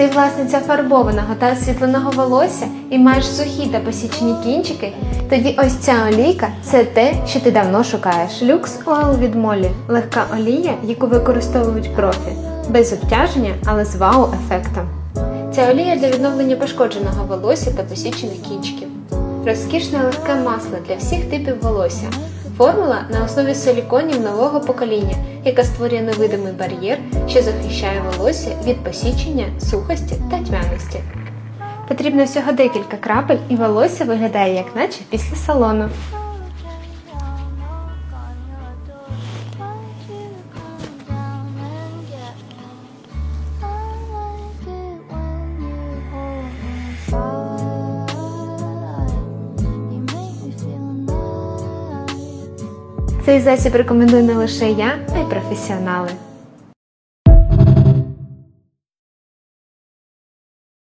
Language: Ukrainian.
Ти власниця фарбованого та освітленого волосся і маєш сухі та посічені кінчики, тоді ось ця олійка це те, що ти давно шукаєш. Люкс Ойл від Молі легка олія, яку використовують профі, без обтяження, але з вау-ефектом. Ця олія для відновлення пошкодженого волосся та посічених кінчиків. Розкішне легке масло для всіх типів волосся. Формула на основі силіконів нового покоління, яка створює невидимий бар'єр, що захищає волосся від посічення, сухості та тьмяності. Потрібно всього декілька крапель, і волосся виглядає як наче після салону. Цей засіб рекомендую не лише я, а й професіонали.